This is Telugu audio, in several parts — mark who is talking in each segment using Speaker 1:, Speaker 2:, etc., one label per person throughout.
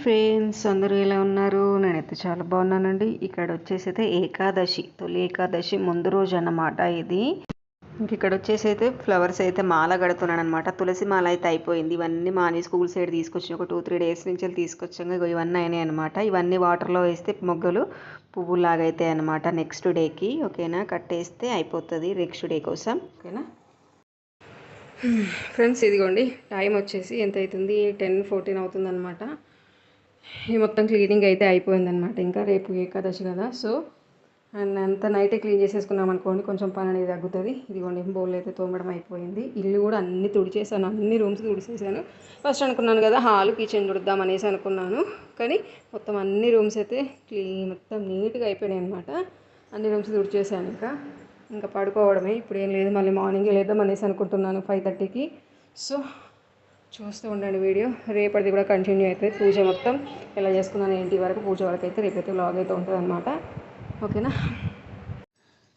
Speaker 1: ఫ్రెండ్స్ అందరూ ఎలా ఉన్నారు? నేనైతే చాలా బాగున్నానండి. ఇక్కడ వచ్చేసి అయితే ఏకాదశి తొలి ఏకాదశి ముందు రోజు అన్నమాట ఇది. ఇంక ఇక్కడ వచ్చేసి అయితే ఫ్లవర్స్ అయితే మాల కడుతున్నాను అనమాట తులసి మాల అయితే అయిపోయింది. ఇవన్నీ మాని స్కూల్ సైడ్ తీసుకొచ్చిన ఒక టూ త్రీ డేస్ నుంచి తీసుకొచ్చాక ఇగో ఇవన్నీ అయినాయి అనమాట ఇవన్నీ వాటర్లో వేస్తే మొగ్గలు పువ్వులాగా అవుతాయి అనమాట నెక్స్ట్ డేకి ఓకేనా? కట్టేస్తే అయిపోతుంది నెక్స్ట్ డే కోసం. ఓకేనా? ఫ్రెండ్స్ ఇదిగోండి టైం వచ్చేసి ఎంత అవుతుంది టెన్ ఫోర్టీన్ అవుతుంది అనమాట మొత్తం క్లీనింగ్ అయితే అయిపోయిందనమాట ఇంకా రేపు ఏకాదశి కదా సో అండ్ అంత నైటే క్లీన్ చేసేసుకున్నాం అనుకోండి కొంచెం పని అనేది తగ్గుతుంది. ఇదిగోండి బౌల్ అయితే తోమడం అయిపోయింది. ఇల్లు కూడా అన్ని తుడిచేసాను అన్ని రూమ్స్ తుడిచేసాను ఫస్ట్ అనుకున్నాను కదా హాల్ కిచెన్ తుడుద్దాం అనేసి అనుకున్నాను. కానీ మొత్తం అన్ని రూమ్స్ అయితే క్లీన్ మొత్తం నీట్గా అయిపోయినాయి అనమాట అన్ని రూమ్స్ తుడిచేసాను ఇంకా. ఇంకా పడుకోవడమే ఇప్పుడు ఏం లేదు మళ్ళీ మార్నింగ్ లేద్దాం అనేసి అనుకుంటున్నాను ఫైవ్ థర్టీకి. సో చూస్తూ ఉండండి వీడియో. రేపటిది కూడా కంటిన్యూ అవుతుంది పూజ మొత్తం ఎలా చేసుకున్నాను ఏంటి వరకు పూజ వరకు అయితే రేపైతే లాగ్ అయితే ఉంటుంది అనమాట ఓకేనా?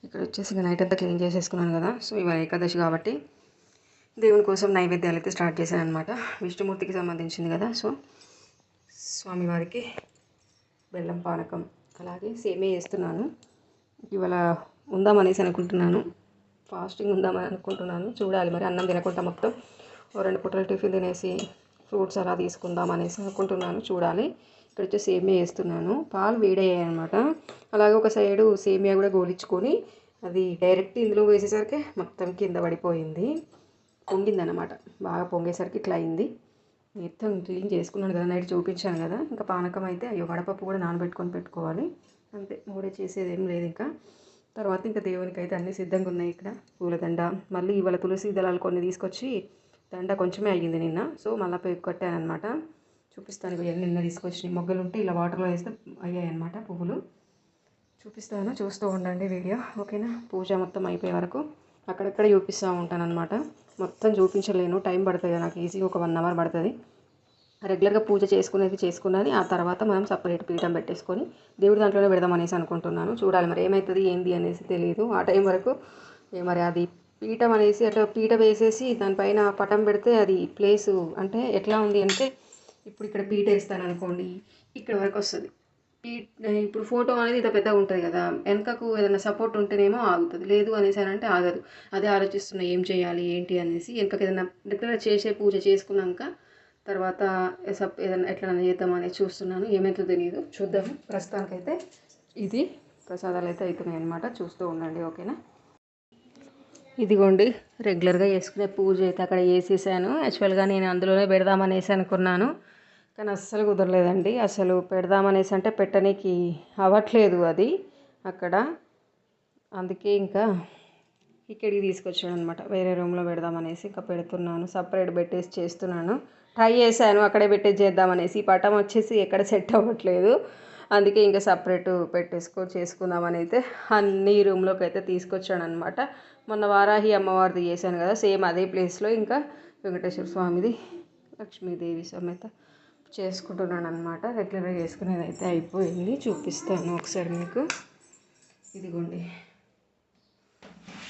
Speaker 1: ఇక్కడ వచ్చేసి నైట్ అంతా క్లీన్ చేసేసుకున్నాను కదా. సో ఇవాళ ఏకాదశి కాబట్టి దేవుని కోసం నైవేద్యాలు అయితే స్టార్ట్ చేశాను అనమాట విష్ణుమూర్తికి సంబంధించింది కదా. సో స్వామివారికి బెల్లం పానకం అలాగే సేమే చేస్తున్నాను. ఇవాళ ఉందామనేసి అనుకుంటున్నాను. ఫాస్టింగ్ ఉందామని అనుకుంటున్నాను. చూడాలి మరి అన్నం తినకుండా మొత్తం. రెండు పూటలు టిఫిన్ తినేసి ఫ్రూట్స్ అలా తీసుకుందాం అనేసి అనుకుంటున్నాను. చూడాలి. ఇక్కడ వచ్చి సేమియా వేస్తున్నాను. పాలు వేడయ్యాయి అనమాట అలాగే ఒక సైడు సేమియా కూడా గోలించుకొని అది డైరెక్ట్ ఇందులో వేసేసరికి మొత్తం కింద పడిపోయింది. పొంగింది అనమాట బాగా పొంగేసరికి ఇట్లా అయింది. మొత్తం క్లీన్ చేసుకున్నాను కదా. నైట్ చూపించాను కదా. ఇంకా పానకం అయితే అయ్యో వడపప్పు కూడా నానబెట్టుకొని పెట్టుకోవాలి. అంతే. మూడే చేసేది ఏం లేదు ఇంకా. తర్వాత ఇంకా దేవునికి అయితే అన్నీ సిద్ధంగా ఉన్నాయి ఇక్కడ. పూలదండ. మళ్ళీ ఇవాళ తులసి దళాలు కొన్ని తీసుకొచ్చి దండ కొంచెమే అయ్యింది నిన్న. సో మళ్ళీ పోయి కట్టాను అనమాట చూపిస్తాను. ఇవన్నీ నిన్న తీసుకొచ్చినాయి. మొగ్గలు ఉంటే ఇలా వాటర్లో వేస్తే అయ్యాయి అనమాట పువ్వులు. చూపిస్తాను. చూస్తూ ఉండండి వీడియో. ఓకేనా? పూజ మొత్తం అయిపోయే వరకు అక్కడక్కడ చూపిస్తూ ఉంటాను అనమాట మొత్తం చూపించలేను. టైం పడుతుంది నాకు ఈజీగా ఒక వన్ అవర్ పడుతుంది. రెగ్యులర్గా పూజ చేసుకునేది చేసుకున్నది ఆ తర్వాత మనం సపరేట్ పీఠం పెట్టేసుకొని దేవుడి దాంట్లోనే పెడదాం అనేసి అనుకుంటున్నాను. చూడాలి మరి ఏమవుతుంది ఏంది అనేసి తెలియదు ఆ టైం వరకు ఏ మరి అది పీఠం అనేసి అట్లా పీట వేసేసి దానిపైన పటం పెడితే అది ప్లేసు అంటే ఎట్లా ఉంది అంటే ఇప్పుడు ఇక్కడ పీట వేస్తాను అనుకోండి ఇక్కడ వరకు వస్తుంది. పీ ఇప్పుడు ఫోటో అనేది ఇంత పెద్దగా ఉంటుంది కదా వెనకకు ఏదైనా సపోర్ట్ ఉంటేనేమో ఆగుతుంది లేదు అనేసి అని అంటే ఆగదు. అదే ఆలోచిస్తున్నా ఏం చేయాలి ఏంటి అనేసి. వెనకకు ఏదైనా రెగ్యులర్ చేసే పూజ చేసుకున్నాక తర్వాత సప్ ఏదైనా ఎట్లా చేద్దాం అనేది చూస్తున్నాను. ఏమైతే తెలియదు చూద్దాము. ప్రస్తుతానికైతే ఇది. ప్రసాదాలు అయితే అవుతున్నాయి అనమాట చూస్తూ ఉండండి ఓకేనా? ఇదిగోండి రెగ్యులర్గా చేసుకునే పూజ అయితే అక్కడ వేసేసాను యాక్చువల్గా నేను అందులోనే పెడదామనేసి అనుకున్నాను. కానీ అస్సలు కుదరలేదండి. అసలు పెడదామనేసి అంటే పెట్టనీకి అవ్వట్లేదు అది అక్కడ. అందుకే ఇంకా ఇక్కడికి తీసుకొచ్చాడు అనమాట వేరే రూమ్లో పెడదామనేసి ఇంకా పెడుతున్నాను. సపరేట్ పెట్టేసి చేస్తున్నాను. ట్రై చేశాను అక్కడే పెట్టేసి చేద్దామనేసి. ఈ పటం వచ్చేసి ఎక్కడ సెట్ అవ్వట్లేదు. అందుకే ఇంకా సపరేట్ పెట్టేసుకో చేసుకుందామని అయితే అన్ని రూమ్లోకి అయితే తీసుకొచ్చాను అనమాట మొన్న వారాహి అమ్మవారిది చేశాను కదా సేమ్ అదే ప్లేస్లో ఇంకా వెంకటేశ్వర స్వామిది లక్ష్మీదేవి సమేత చేసుకుంటున్నాను అనమాట రెగ్యులర్గా చేసుకునేది అయితే అయిపోయింది. చూపిస్తాను ఒకసారి మీకు. ఇదిగోండి.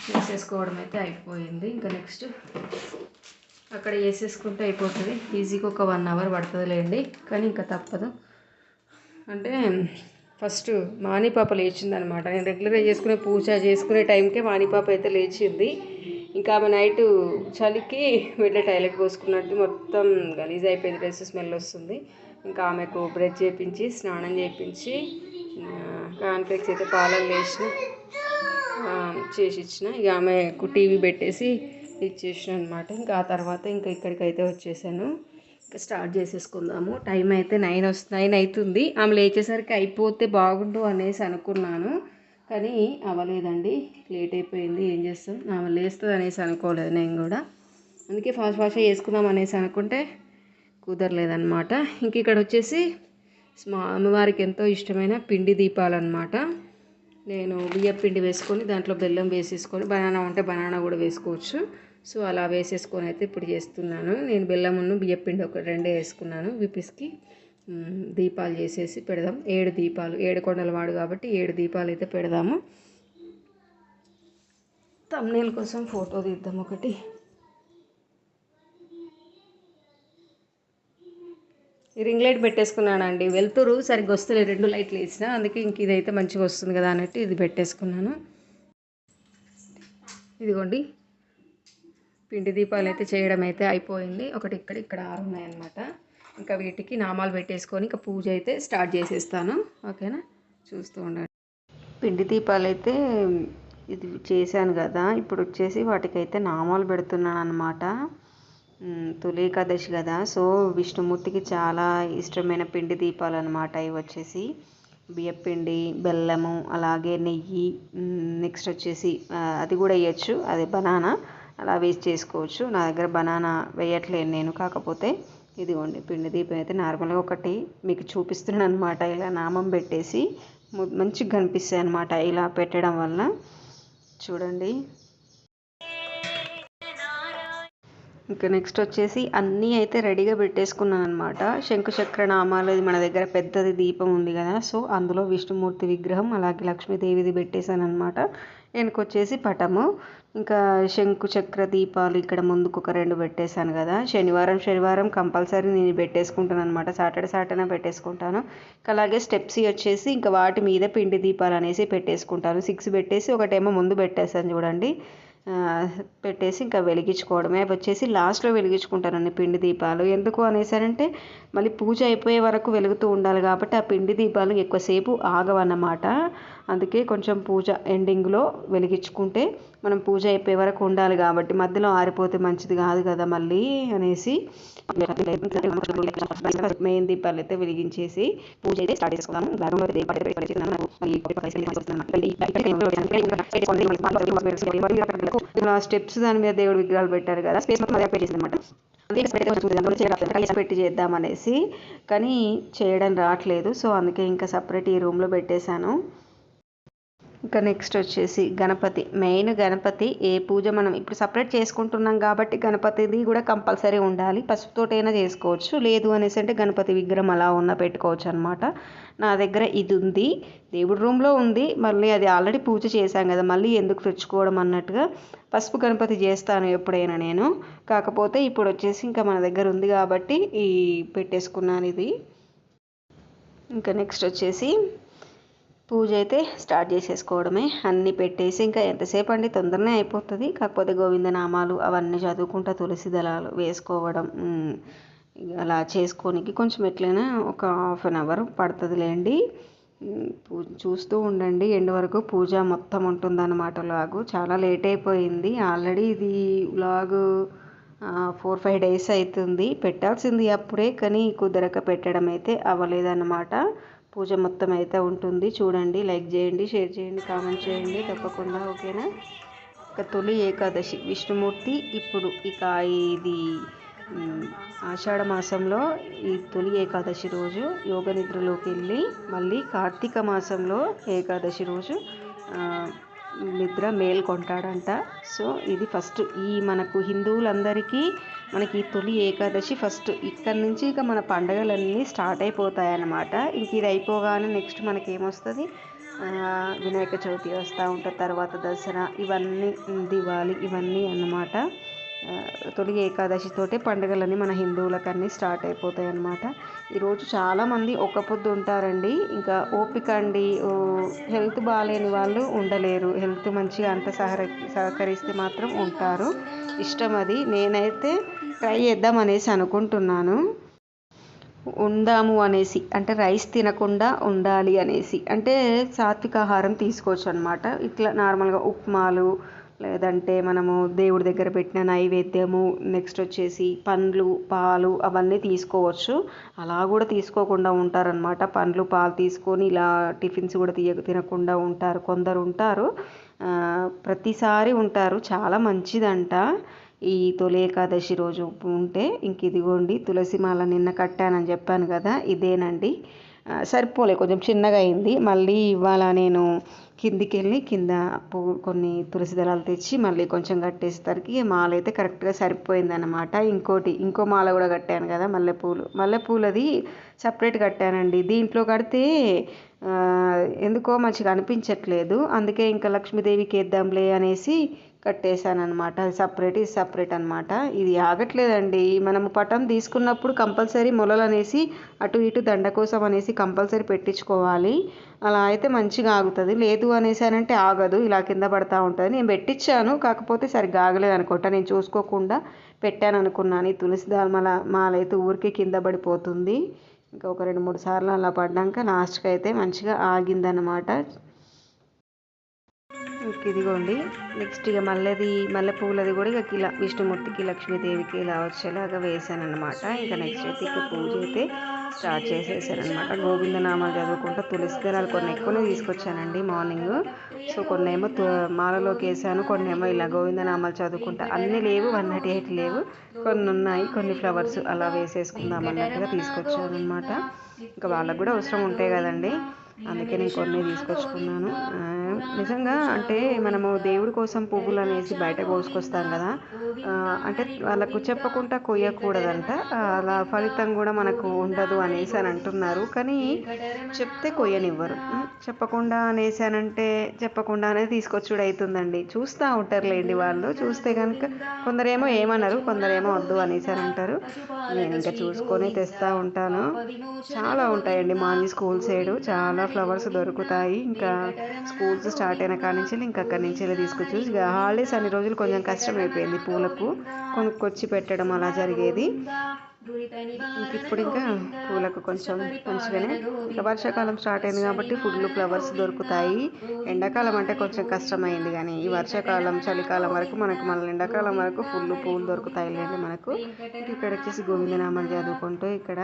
Speaker 1: వేసేసుకోవడం అయితే అయిపోయింది. ఇంకా నెక్స్ట్ అక్కడ వేసేసుకుంటే అయిపోతుంది. ఈజీగా ఒక వన్ అవర్ పడుతుందిలేండి. కానీ ఇంకా తప్పదు. అంటే ఫస్ట్ మానిపాప లేచిందనమాట. నేను రెగ్యులర్గా చేసుకునే పూజ చేసుకునే టైంకే మానిపాప అయితే లేచింది. ఇంకా ఆమె నైట్ చలికి వెళ్ళే టాయిలెట్ పోసుకున్నట్టు మొత్తం గలీజ్ అయిపోయింది డ్రెస్ స్మెల్ వస్తుంది. ఇంకా ఆమెకు బ్రష్ చేయించి స్నానం చేయించి కాన్ఫ్లెక్స్ అయితే పాలలు వేసిన చేసి ఇచ్చిన. ఇక ఆమెకు టీవీ పెట్టేసి ఇచ్చేసిన అనమాట ఇంకా ఆ తర్వాత ఇంకా ఇక్కడికైతే వచ్చేసాను. స్టార్ట్ చేసేసుకుందాము. టైం అయితే నైన్ వస్తుంది నైన్ అవుతుంది ఆమె లేచేసరికి అయిపోతే బాగుండు అనేసి అనుకున్నాను. కానీ అవ్వలేదండి. లేట్ అయిపోయింది. ఏం చేస్తాం? ఆమె లేస్తుంది అనేసి అనుకోలేదు నేను కూడా. అందుకే ఫాస్ట్ ఫాస్ట్గా చేసుకుందాం అనేసి అనుకుంటే కుదరలేదన్నమాట. ఇంక ఇక్కడ వచ్చేసి మా అమ్మవారికి ఎంతో ఇష్టమైన పిండి దీపాలన్నమాట. నేను బియ్యపిండి వేసుకొని దాంట్లో బెల్లం వేసేసుకొని బనానా ఉంటే బనానా కూడా వేసుకోవచ్చు. సో అలా వేసేసుకొని అయితే ఇప్పుడు చేస్తున్నాను. నేను బెల్లమును బియ్యం పిండి ఒక రెండే వేసుకున్నాను. విపిస్కి దీపాలు చేసేసి పెడదాం. ఏడు దీపాలు ఏడు కొండల వాడు కాబట్టి ఏడు దీపాలు అయితే పెడదాము. తమ్నేల్ కోసం ఫోటో తీద్దాం ఒకటి. Ring light పెట్టేసుకున్నానండి. వెళ్తురు సరిగ్గా వస్తలే రెండు లైట్లు వేసిన అందుకే ఇంక ఇదైతే మంచిగా వస్తుంది కదా అన్నట్టు ఇది పెట్టేసుకున్నాను. ఇదిగోండి. పిండి దీపాలు అయితే చేయడం అయితే అయిపోయింది. ఒకటి ఇక్కడ ఇక్కడ ఆరు ఉన్నాయన్నమాట. ఇంకా వీటికి నామాలు పెట్టేసుకొని ఇంకా పూజ అయితే స్టార్ట్ చేసేస్తాను. ఓకేనా? చూస్తూ ఉండండి. పిండి దీపాలు అయితే ఇది చేశాను కదా. ఇప్పుడు వచ్చేసి వాటికైతే నామాలు పెడుతున్నాను అనమాట తొలి ఏకాదశి కదా. సో విష్ణుమూర్తికి చాలా ఇష్టమైన పిండి దీపాలు అనమాట ఇవి వచ్చేసి. బియ్యపిండి బెల్లము అలాగే నెయ్యి నెక్స్ట్ వచ్చేసి అది కూడా వేయచ్చు. అది బనానా. అలా వేస్ట్ చేసుకోవచ్చు. నా దగ్గర బనానా వేయట్లేను నేను. కాకపోతే ఇదిగోండి పిండి దీపం అయితే నార్మల్గా ఒకటి మీకు చూపిస్తున్నాను అనమాట ఇలా నామం పెట్టేసి మంచిగా కనిపిస్తాయి అనమాట ఇలా పెట్టడం వల్ల చూడండి. ఇంకా నెక్స్ట్ వచ్చేసి అన్నీ అయితే రెడీగా పెట్టేసుకున్నాను అనమాట శంకుచక్ర నామాలు మన దగ్గర పెద్దది దీపం ఉంది కదా. సో అందులో విష్ణుమూర్తి విగ్రహం అలాగే లక్ష్మీదేవిది పెట్టేశాను అనమాట వెనకొచ్చేసి పటము. ఇంకా శంకు చక్ర దీపాలు ఇక్కడ ముందుకు ఒక రెండు పెట్టేశాను కదా. శనివారం శనివారం కంపల్సరీ నేను పెట్టేసుకుంటాను అనమాట సాటర్డే సాటర్డే పెట్టేసుకుంటాను. అలాగే స్టెప్స్ వచ్చేసి ఇంకా వాటి మీద పిండి దీపాలు అనేసి పెట్టేసుకుంటాను. సిక్స్ పెట్టేసి ఒకటేమో ముందు పెట్టేసాను చూడండి. పెట్టేసి ఇంకా వెలిగించుకోవడమే. అవి వచ్చేసి లాస్ట్లో వెలిగించుకుంటానండి పిండి దీపాలు. ఎందుకు అనేసారంటే మళ్ళీ పూజ అయిపోయే వరకు వెలుగుతూ ఉండాలి కాబట్టి ఆ పిండి దీపాలు ఎక్కువసేపు ఆగవన్నమాట. అందుకే కొంచెం పూజ ఎండింగ్లో వెలిగించుకుంటే మనం పూజ అయిపోయే వరకు ఉండాలి కాబట్టి మధ్యలో ఆరిపోతే మంచిది కాదు కదా మళ్ళీ అనేసి మెయిన్ దీపాలు అయితే వెలిగించేసి పూజ అయితే స్టార్ట్ చేసుకుందాము. స్టెప్స్ దాని మీద దేవుడు విగ్రహాలు పెట్టారు కదా. స్పేస్ మొత్తం అదే పెట్టేసింది అనమాట పెట్టి చేద్దామనేసి కానీ చేయడం రావట్లేదు. సో అందుకే ఇంకా సపరేట్ ఈ రూమ్లో పెట్టేశాను. ఇంకా నెక్స్ట్ వచ్చేసి గణపతి. మెయిన్ గణపతి ఏ పూజ మనం ఇప్పుడు సపరేట్ చేసుకుంటున్నాం కాబట్టి గణపతిది కూడా కంపల్సరీ ఉండాలి. పసుపుతోటైనా చేసుకోవచ్చు. లేదు అనేసి అంటే గణపతి విగ్రహం అలా ఉన్న పెట్టుకోవచ్చు అనమాట నా దగ్గర ఇది ఉంది. దేవుడి రూమ్లో ఉంది. మళ్ళీ అది ఆల్రెడీ పూజ చేశాం కదా. మళ్ళీ ఎందుకు తెచ్చుకోవడం అన్నట్టుగా పసుపు గణపతి చేస్తాను ఎప్పుడైనా నేను. కాకపోతే ఇప్పుడు వచ్చేసి ఇంకా మన దగ్గర ఉంది కాబట్టి ఈ పెట్టేసుకున్నాను ఇది. ఇంకా నెక్స్ట్ వచ్చేసి పూజ అయితే స్టార్ట్ చేసేసుకోవడమే. అన్నీ పెట్టేసి ఇంకా ఎంతసేపు అండి? తొందరనే అయిపోతుంది. కాకపోతే గోవిందనామాలు అవన్నీ చదువుకుంటా తులసి దళాలు వేసుకోవడం అలా చేసుకోనికి కొంచెం ఎట్లయినా ఒక హాఫ్ అన్ అవర్ పడుతుందిలేండి. చూస్తూ ఉండండి. ఎండ్ వరకు పూజ మొత్తం ఉంటుందన్నమాట లాగు. చాలా లేట్ అయిపోయింది. ఆల్రెడీ ఇది లాగు ఫోర్ ఫైవ్ డేస్ అవుతుంది పెట్టాల్సింది అప్పుడే కానీ కుదరక పెట్టడం అయితే అవ్వలేదన్నమాట. పూజ మొత్తం అయితే ఉంటుంది. చూడండి లైక్ చేయండి షేర్ చేయండి కామెంట్ చేయండి. తప్పకుండా ఓకేనా? ఇక తొలి ఏకాదశి. విష్ణుమూర్తి ఇప్పుడు ఇక ఇది ఆషాఢ మాసంలో ఈ తొలి ఏకాదశి రోజు యోగ నిద్రలోకి వెళ్ళి మళ్ళీ కార్తీక మాసంలో ఏకాదశి రోజు నిద్ర మేల్కొంటాడంట. సో ఇది ఫస్ట్. ఈ మనకు హిందువులందరికీ మనకి తొలి ఏకాదశి ఫస్ట్. ఇక్కడ నుంచి ఇక మన పండగలన్నీ స్టార్ట్ అయిపోతాయి అన్నమాట ఇంక ఇది అయిపోగానే నెక్స్ట్ మనకేమొస్తుంది? వినాయక చవితి వస్తూ ఉంటుంది తర్వాత దసరా ఇవన్నీ దివాళి ఇవన్నీ అన్నమాట. తొలి ఏకాదశితోటే పండుగలన్నీ మన హిందువులకన్నీ స్టార్ట్ అయిపోతాయి అన్నమాట ఈరోజు చాలామంది ఒక పొద్దు ఉంటారండి. ఇంకా ఓపిక అండి హెల్త్ బాగాలేని వాళ్ళు ఉండలేరు. హెల్త్ మంచిగా అంత సహర సహకరిస్తే మాత్రం ఉంటారు. ఇష్టం అది. నేనైతే ట్రై చేద్దాం అనేసి అనుకుంటున్నాను. ఉందాము అనేసి అంటే రైస్ తినకుండా ఉండాలి అనేసి. అంటే సాత్విక ఆహారం తీసుకోవచ్చు అనమాట ఇట్లా నార్మల్గా ఉప్మాలు లేదంటే మనము దేవుడి దగ్గర పెట్టిన నైవేద్యము నెక్స్ట్ వచ్చేసి పండ్లు పాలు అవన్నీ తీసుకోవచ్చు. అలా కూడా తీసుకోకుండా ఉంటారనమాట పండ్లు పాలు తీసుకొని ఇలా టిఫిన్స్ కూడా తీయ తినకుండా ఉంటారు. కొందరు ఉంటారు. ప్రతిసారి ఉంటారు. చాలా మంచిదంట. ఈ తొలి ఏకాదశి రోజు ఉంటే ఇంక ఇదిగోండి తులసి మాల నిన్న కట్టానని చెప్పాను కదా ఇదేనండి. సరిపోలే కొంచెం చిన్నగా అయింది. మళ్ళీ ఇవాళ నేను కిందికి వెళ్ళి కింద కొన్ని తులసి దళాలు తెచ్చి మళ్ళీ కొంచెం కట్టేసరికి మాల అయితే కరెక్ట్గా సరిపోయిందనమాట ఇంకోటి ఇంకో మాల కూడా కట్టాను కదా మల్లెపూలు. మల్లెపూలది సపరేట్ కట్టానండి. దీంట్లో కడితే ఎందుకో మంచిగా అనిపించట్లేదు. అందుకే ఇంకా లక్ష్మీదేవికి వేద్దాంలే అనేసి కట్టేశానమాట అది సపరేట్ ఇది సపరేట్ అనమాట ఇది ఆగట్లేదండి. మనము పటం తీసుకున్నప్పుడు కంపల్సరీ మొలలు అనేసి అటు ఇటు దండ కోసం అనేసి కంపల్సరీ పెట్టించుకోవాలి. అలా అయితే మంచిగా ఆగుతుంది. లేదు అనేసి అంటే ఆగదు. ఇలా కింద పడతా ఉంటుంది. నేను పెట్టించాను కాకపోతే సరిగ్గా ఆగలేదు అనుకుంటా. నేను చూసుకోకుండా పెట్టాను అనుకున్నాను. ఈ తులసి దాల్మల మాల అయితే ఊరికే కింద పడిపోతుంది. ఇంకా ఒక రెండు మూడు సార్లు అలా పడ్డాక లాస్ట్కి అయితే మంచిగా ఆగిందనమాట ఇదిగోండి. నెక్స్ట్ ఇక మల్లెది మల్లె పువ్వులది కూడా ఇక ఇలా విష్ణుమూర్తికి లక్ష్మీదేవికి ఇలా వచ్చేలాగా వేసాను అనమాట ఇక నెక్స్ట్ అయితే ఇక పూజ అయితే స్టార్ట్ చేసేసారనమాట గోవిందనామాలు చదువుకుంటూ తులసి దళాలు కొన్ని ఎక్కువనే తీసుకొచ్చానండి మార్నింగ్ సో కొన్ని ఏమో మాలలోకి వేసాను కొన్ని ఏమో ఇలా గోవిందనామాలు చదువుకుంటా. అన్నీ లేవు వన్ నాట్ ఎయిట్ లేవు. కొన్ని ఉన్నాయి కొన్ని ఫ్లవర్స్ అలా వేసేసుకుందాం అన్నట్టుగా తీసుకొచ్చాను అనమాట ఇంకా వాళ్ళకు కూడా అవసరం ఉంటాయి కదండి. అందుకే నేను కొన్ని తీసుకొచ్చుకున్నాను. నిజంగా అంటే మనము దేవుడి కోసం పువ్వులు అనేసి బయట కోసుకొస్తాం కదా. అంటే వాళ్ళకు చెప్పకుండా కొయ్యకూడదంట. అలా ఫలితం కూడా మనకు ఉండదు అనేసి అని అంటున్నారు. కానీ చెప్తే కొయ్యనివ్వరు. చెప్పకుండా అనేసి అని అంటే చెప్పకుండా అనేది తీసుకొచ్చుడు అవుతుందండి చూస్తూ ఉంటారులేండి వాళ్ళు. చూస్తే కనుక కొందరేమో ఏమన్నారు కొందరేమో వద్దు అనేసి అని అంటారు. నేను ఇంకా చూసుకొని తెస్తూ ఉంటాను. చాలా ఉంటాయండి మార్నింగ్ స్కూల్ సైడ్. చాలా ఫ్లవర్స్ దొరుకుతాయి. ఇంకా స్కూల్స్ స్టార్ట్ అయిన కాడి నుంచి ఇంకా అక్కడి నుంచి తీసుకొచ్చి ఇక హాలిడేస్ అన్ని రోజులు కొంచెం కష్టం అయిపోయింది పూలకు. కొనుక్కొచ్చి పెట్టడం అలా జరిగేది. ఇంక ఇప్పుడు ఇంకా పూలకు కొంచెం మంచిగానే ఇంకా వర్షాకాలం స్టార్ట్ అయింది కాబట్టి ఫుడ్లు ఫ్లవర్స్ దొరుకుతాయి. ఎండాకాలం అంటే కొంచెం కష్టమైంది కానీ ఈ వర్షాకాలం చలికాలం వరకు మనకు మళ్ళీ ఎండాకాలం వరకు ఫుల్ పూలు దొరుకుతాయి లేండి మనకు ఇక్కడ వచ్చేసి గోవిందనామాలు చదువుకుంటూ ఇక్కడ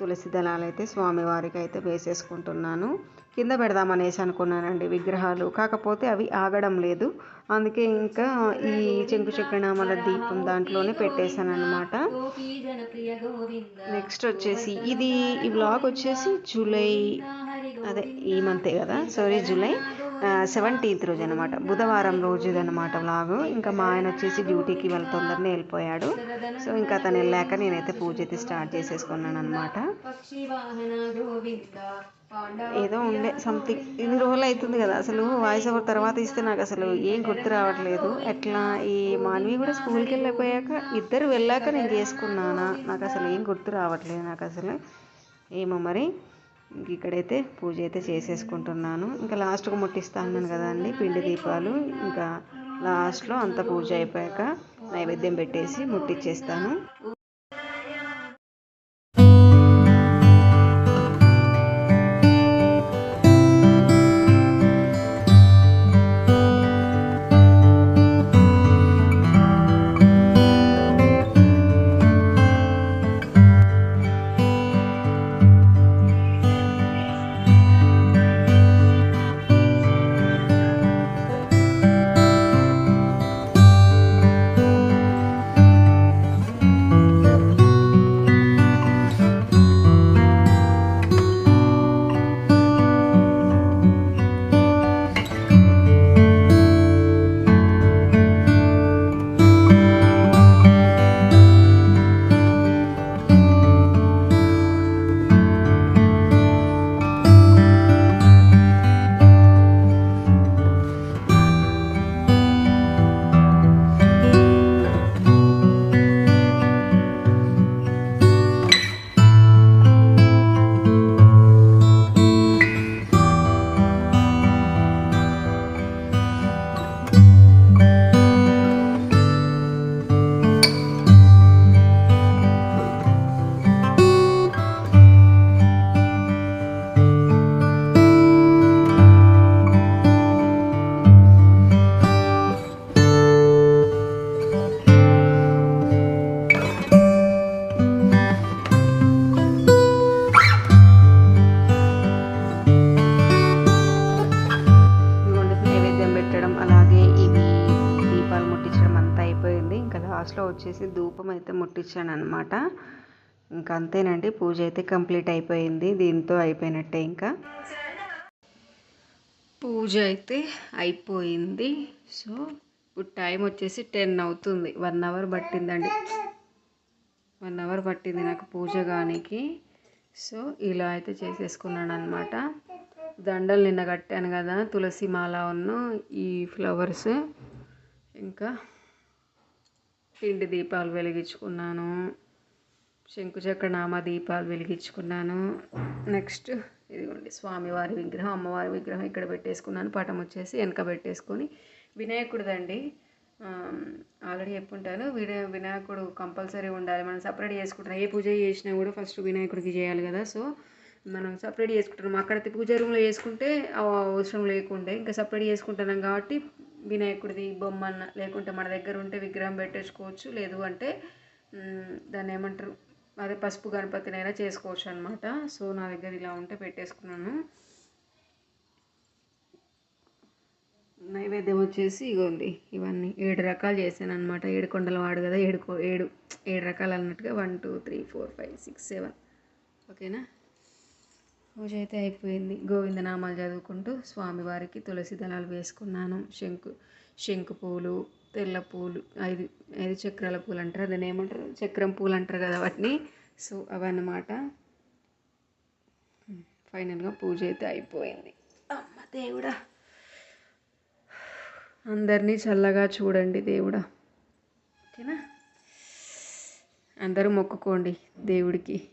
Speaker 1: తులసి దళాలు అయితే స్వామివారికి అయితే వేసేసుకుంటున్నాను. కింద పెడదామనేసి అనుకున్నానండి విగ్రహాలు. కాకపోతే అవి ఆగడం లేదు. అందుకే ఇంకా ఈ చెంకు చెక్కనామల దీపం దాంట్లోనే పెట్టేశాను అనమాట నెక్స్ట్ వచ్చేసి ఇది ఈ బ్లాగ్ వచ్చేసి జూలై అదే ఈ మంతే కదా? Sorry July. సెవెంటీన్త్ రోజు అనమాట బుధవారం రోజు అనమాట వ్లాగ్ ఇంకా మా ఆయన వచ్చేసి డ్యూటీకి వెళ్ళి తొందరనే వెళ్ళిపోయాడు. సో ఇంకా అతను వెళ్ళాక నేనైతే పూజ అయితే స్టార్ట్ చేసేసుకున్నాను అనమాట ఏదో ఉండే సంథింగ్ ఇన్ని రోజులు అవుతుంది కదా. అసలు వాయిస్ ఓవర్ తర్వాత ఇస్తే నాకు అసలు ఏం గుర్తు రావట్లేదు. ఎట్లా ఈ మాన్వి కూడా స్కూల్కి వెళ్ళిపోయాక ఇద్దరు వెళ్ళాక నేను చేసుకున్నానా? నాకు అసలు ఏం గుర్తు రావట్లేదు నాకు అసలు. ఏమో మరి? ఇంక ఇక్కడైతే పూజ అయితే చేసేసుకుంటున్నాను. ఇంకా లాస్ట్గా ముట్టిస్తా అన్నాను కదండి పిండి దీపాలు. ఇంకా లాస్ట్లో అంత పూజ అయిపోయాక నైవేద్యం పెట్టేసి ముట్టించేస్తాను ధూపం అనమాట ఇంకా అంతేనండి పూజ అయితే కంప్లీట్ అయిపోయింది దీంతో అయిపోయినట్టే ఇంకా. పూజ అయితే అయిపోయింది సో ఇప్పుడు టైం వచ్చేసి టెన్ అవుతుంది వన్ అవర్ పట్టిందండి. వన్ అవర్ పట్టింది నాకు పూజ కానికి సో ఇలా అయితే చేసేసుకున్నాను అనమాట దండలు నిన్న కట్టాను కదా తులసి మాల ఉన్న ఈ ఫ్లవర్స్ ఇంకా పిండి దీపాలు వెలిగించుకున్నాను. శంకుచక్ర నామ దీపాలు వెలిగించుకున్నాను. నెక్స్ట్ ఇదిగోండి స్వామివారి విగ్రహం అమ్మవారి విగ్రహం ఇక్కడ పెట్టేసుకున్నాను. పటం వచ్చేసి వెనక పెట్టేసుకొని వినాయకుడిదండి. ఆల్రెడీ చెప్పుంటాను. వినా వినాయకుడు కంపల్సరీ ఉండాలి. మనం సపరేట్ చేసుకుంటాం ఏ పూజ చేసినా కూడా ఫస్ట్ వినాయకుడికి చేయాలి కదా. సో మనం సపరేట్ చేసుకుంటున్నాం. అక్కడ పూజ రూమ్లో చేసుకుంటే అవసరం లేకుండే. ఇంకా సపరేట్ చేసుకుంటున్నాం కాబట్టి వినాయకుడిది బొమ్మన్న లేకుంటే మన దగ్గర ఉంటే విగ్రహం పెట్టేసుకోవచ్చు. లేదు అంటే దాన్ని ఏమంటారు? అదే పసుపు గణపతినైనా చేసుకోవచ్చు అనమాట సో నా దగ్గర ఇలా ఉంటే పెట్టేసుకున్నాను. నైవేద్యం వచ్చేసి ఇగోండి ఇవన్నీ. ఏడు రకాలు చేశాను అనమాట ఏడు కొండల వాడు కదా ఏడు ఏడు ఏడు రకాలు అన్నట్టుగా one two three four five six seven. ఓకేనా? పూజ అయితే అయిపోయింది. గోవిందనామాలు చదువుకుంటూ స్వామివారికి తులసి దళాలు వేసుకున్నాను. శంకు శంకు పూలు తెల్ల పూలు ఐదు ఐదు చక్రాల పూలు అంటారు. దాన్ని ఏమంటారు? చక్రం పూలు అంటారు కదా వాటిని. సో అవన్నమాట. ఫైనల్గా పూజ అయితే అయిపోయింది. అమ్మ దేవుడా. అందరినీ చల్లగా చూడండి దేవుడా. ఓకేనా? అందరూ మొక్కుకోండి దేవుడికి.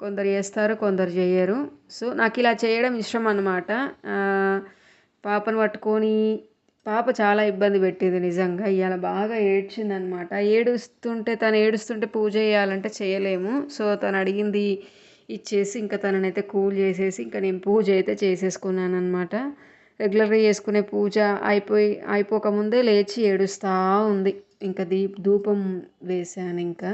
Speaker 1: కొందరు చేస్తారు కొందరు చేయరు సో నాకు ఇలా చేయడం ఇష్టం అన్నమాట పాపను పట్టుకొని పాప చాలా ఇబ్బంది పెట్టేది నిజంగా. ఇవాళ బాగా ఏడ్చింది అనమాట ఏడుస్తుంటే తను ఏడుస్తుంటే పూజ చేయాలంటే చేయలేము సో తను అడిగింది ఇచ్చేసి ఇంకా తననైతే కూల్ చేసేసి ఇంకా నేను పూజ అయితే చేసేసుకున్నాను అనమాట రెగ్యులర్గా చేసుకునే పూజ అయిపోయి అయిపోకముందే లేచి ఏడుస్తూ ఉంది. ఇంకా దీప్ ధూపం వేశాను ఇంకా.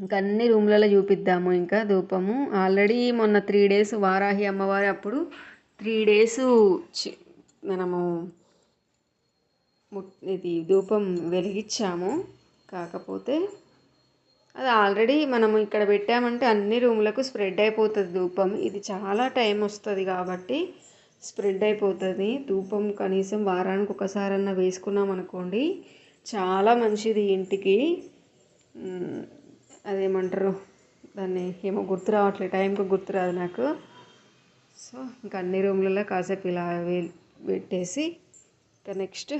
Speaker 1: ఇంకా అన్ని రూమ్లలో చూపిద్దాము ఇంకా ధూపము. ఆల్రెడీ మొన్న త్రీ డేస్ వారాహి అమ్మవారి అప్పుడు త్రీ డేస్ మనము ము- ఇది ధూపం వెలిగించాము. కాకపోతే అది ఆల్రెడీ మనము ఇక్కడ పెట్టామంటే అన్ని రూమ్లకు స్ప్రెడ్ అయిపోతుంది ధూపం. ఇది చాలా టైం వస్తుంది కాబట్టి స్ప్రెడ్ అయిపోతుంది. ధూపం కనీసం వారానికి ఒకసారన్నా వేసుకున్నాం అనుకోండి చాలా మంచిది ఇంటికి. అదేమంటారు? దాన్ని ఏమో గుర్తు రావట్లేదు టైంకి గుర్తు రాదు నాకు. సో ఇంకా అన్ని రూమ్లలో కాసేపు ఇలా పెట్టేసి ఇంకా నెక్స్ట్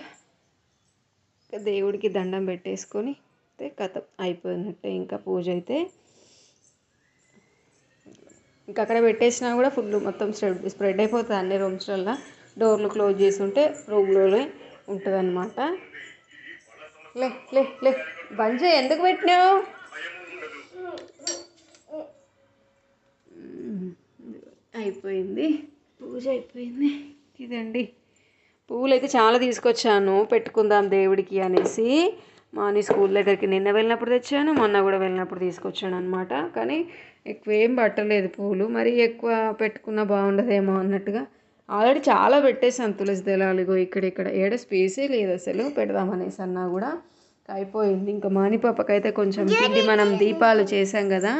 Speaker 1: ఇంకా దేవుడికి దండం పెట్టేసుకొని అయితే కథ అయిపోయినట్టే ఇంకా పూజ అయితే. ఇంకా అక్కడ పెట్టేసినా కూడా ఫుల్ మొత్తం స్ప్రెడ్ స్ప్రెడ్ అయిపోతుంది అన్ని రూమ్స్లలో డోర్లు క్లోజ్ చేసి ఉంటే రూమ్లోనే ఉంటుంది అనమాట లే లే లే బంజ ఎందుకు పెట్టినావు? అయిపోయింది. పూజ అయిపోయింది. ఇదండి. పువ్వులు అయితే చాలా తీసుకొచ్చాను. పెట్టుకుందాం దేవుడికి అనేసి. మాని స్కూల్ దగ్గరికి నిన్న వెళ్ళినప్పుడు తెచ్చాను. మొన్న కూడా వెళ్ళినప్పుడు తీసుకొచ్చాను అనమాట కానీ ఎక్కువ ఏం పట్టలేదు పువ్వులు. మరి ఎక్కువ పెట్టుకున్నా బాగుండదేమో అన్నట్టుగా. ఆల్రెడీ చాలా పెట్టేసాను తులసి దళాలు. ఇగో ఇక్కడ ఇక్కడ. ఏడ స్పేసే లేదు అసలు. పెడదామనేసి అన్నా కూడా. అయిపోయింది. ఇంకా మానిపాపకైతే కొంచెం పిండి మనం దీపాలు చేసాం కదా.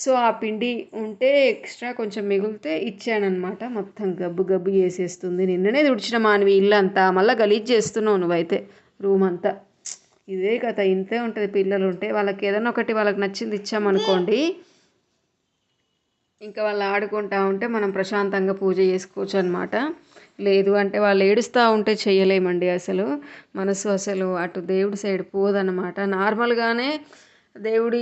Speaker 1: సో ఆ పిండి ఉంటే ఎక్స్ట్రా కొంచెం మిగిలితే ఇచ్చానమాట మొత్తం గబ్బు గబ్బు చేసేస్తుంది. నిన్ననే తుడిచిన మానవి ఇల్లు అంతా మళ్ళీ గలీజ్ చేస్తున్నావు నువ్వైతే రూమ్ అంతా. ఇదే కథ. ఇంతే ఉంటుంది పిల్లలు ఉంటే వాళ్ళకి ఏదైనా ఒకటి వాళ్ళకి నచ్చింది ఇచ్చామనుకోండి ఇంకా వాళ్ళు ఆడుకుంటా ఉంటే మనం ప్రశాంతంగా పూజ చేసుకోవచ్చు అనమాట లేదు అంటే వాళ్ళు ఏడుస్తూ ఉంటే చేయలేమండి అసలు. మనసు అసలు అటు దేవుడి సైడ్ పోదన్నమాట. నార్మల్గానే దేవుడి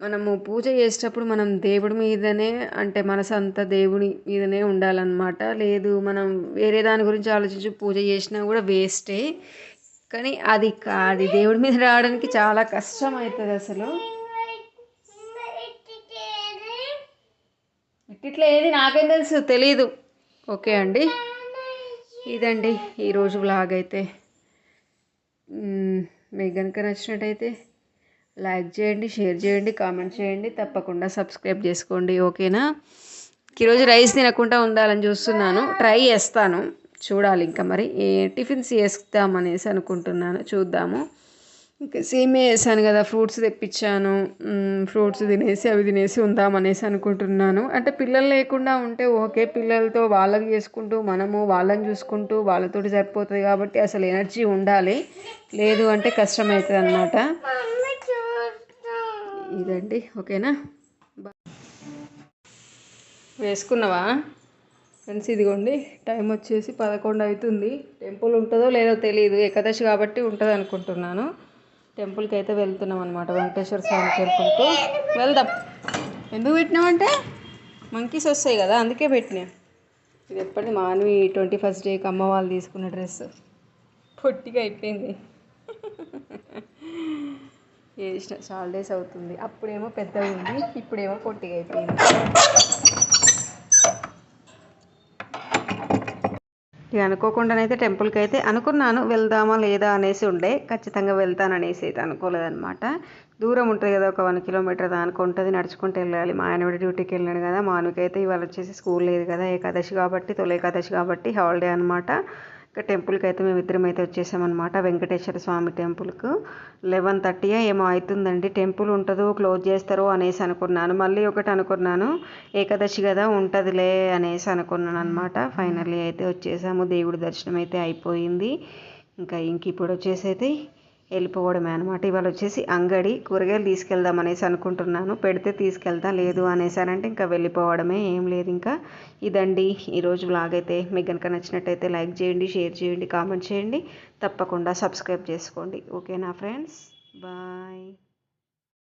Speaker 1: మనము పూజ చేసేటప్పుడు మనం దేవుడి మీదనే అంటే మనసు అంతా దేవుడి మీదనే ఉండాలన్నమాట. లేదు మనం వేరే దాని గురించి ఆలోచించి పూజ చేసినా కూడా వేస్టే. కానీ అది కాదు దేవుడి మీద రావడానికి చాలా కష్టం అవుతుంది అసలు. ఇట్లా ఏది నాకేం తెలుసు తెలీదు. ఓకే అండి. ఇదండి ఈరోజు వ్లాగ్ అయితే మీకు కనుక నచ్చినట్టయితే లైక్ చేయండి షేర్ చేయండి కామెంట్ చేయండి. తప్పకుండా సబ్స్క్రైబ్ చేసుకోండి ఓకేనా? ఈరోజు రైస్ తినకుండా ఉండాలని చూస్తున్నాను. ట్రై చేస్తాను. చూడాలి ఇంకా మరి. ఏ టిఫిన్స్ చేస్తామనేసి అనుకుంటున్నాను. చూద్దాము. ఇంకా సేమే వేసాను కదా ఫ్రూట్స్ తెప్పించాను. ఫ్రూట్స్ తినేసి అవి తినేసి ఉందామనేసి అనుకుంటున్నాను. అంటే పిల్లలు లేకుండా ఉంటే ఓకే. పిల్లలతో వాళ్ళకి చేసుకుంటూ మనము వాళ్ళని చూసుకుంటూ వాళ్ళతోటి సరిపోతుంది కాబట్టి అసలు ఎనర్జీ ఉండాలి. లేదు అంటే కష్టమవుతుంది అన్నమాట. ఇదండి ఓకేనా? వేసుకున్నావా? ఫ్రెండ్స్ ఇదిగోండి టైం వచ్చేసి పదకొండు అవుతుంది. టెంపుల్ ఉంటుందో లేదో తెలియదు ఏకాదశి కాబట్టి ఉంటుంది అనుకుంటున్నాను. టెంపుల్కి అయితే వెళ్తున్నాం అనమాట వెంకటేశ్వర స్వామి టెంపుల్కు. వెళ్దాం. ఎందుకు పెట్టినామంటే మంకీస్ వస్తాయి కదా అందుకే పెట్టినా. ఇది ఎప్పటి మానవి ట్వంటీ ఫస్ట్ డేకి అమ్మ వాళ్ళు తీసుకున్న డ్రెస్. పొట్టిగా అయిపోయింది. వేసిన చాలా డేస్ అవుతుంది. అప్పుడేమో పెద్దగా ఉంది ఇప్పుడేమో పొట్టిగా అయిపోయింది. ఇక అనుకోకుండానైతే టెంపుల్కి అయితే అనుకున్నాను వెళ్దామా లేదా అనేసి ఉండే ఖచ్చితంగా వెళ్తాననేసి అయితే అనుకోలేదనమాట దూరం ఉంటుంది కదా ఒక వన్ కిలోమీటర్ దానికి ఉంటుంది నడుచుకుంటూ వెళ్ళాలి. మా ఆయన కూడా డ్యూటీకి వెళ్ళాడు కదా మా అయితే ఇవాళ వచ్చేసి స్కూల్ లేదు కదా ఏకాదశి కాబట్టి తొలి ఏకాదశి కాబట్టి హాలిడే అనమాట ఇంకా టెంపుల్కి అయితే మేము ఇద్దరం అయితే వచ్చేసామన్నమాట. వెంకటేశ్వర స్వామి టెంపుల్కు. లెవెన్ థర్టీ ఏమో అవుతుందండి టెంపుల్ ఉంటుందో క్లోజ్ చేస్తారో అనేసి అనుకున్నాను. మళ్ళీ ఒకటి అనుకున్నాను. ఏకాదశి కదా ఉంటుందిలే అనేసి అనుకున్నాను అనమాట ఫైనల్లీ అయితే వచ్చేసాము. దేవుడి దర్శనం అయితే అయిపోయింది. ఇంకా ఇంక ఇప్పుడు వచ్చేసి అయితే వెళ్ళిపోవడమే అనమాట ఇవాళ వచ్చేసి అంగడి కూరగాయలు తీసుకెళ్దాం అనేసి అనుకుంటున్నాను. పెడితే తీసుకెళ్తా లేదు అనేసానంటే ఇంకా వెళ్ళిపోవడమే ఏం లేదు ఇంకా. ఇదండి ఈరోజు వ్లాగ్ అయితే. మీకు కనుక నచ్చినట్టయితే లైక్ చేయండి షేర్ చేయండి కామెంట్ చేయండి. తప్పకుండా సబ్స్క్రైబ్ చేసుకోండి. ఓకేనా ఫ్రెండ్స్? బాయ్.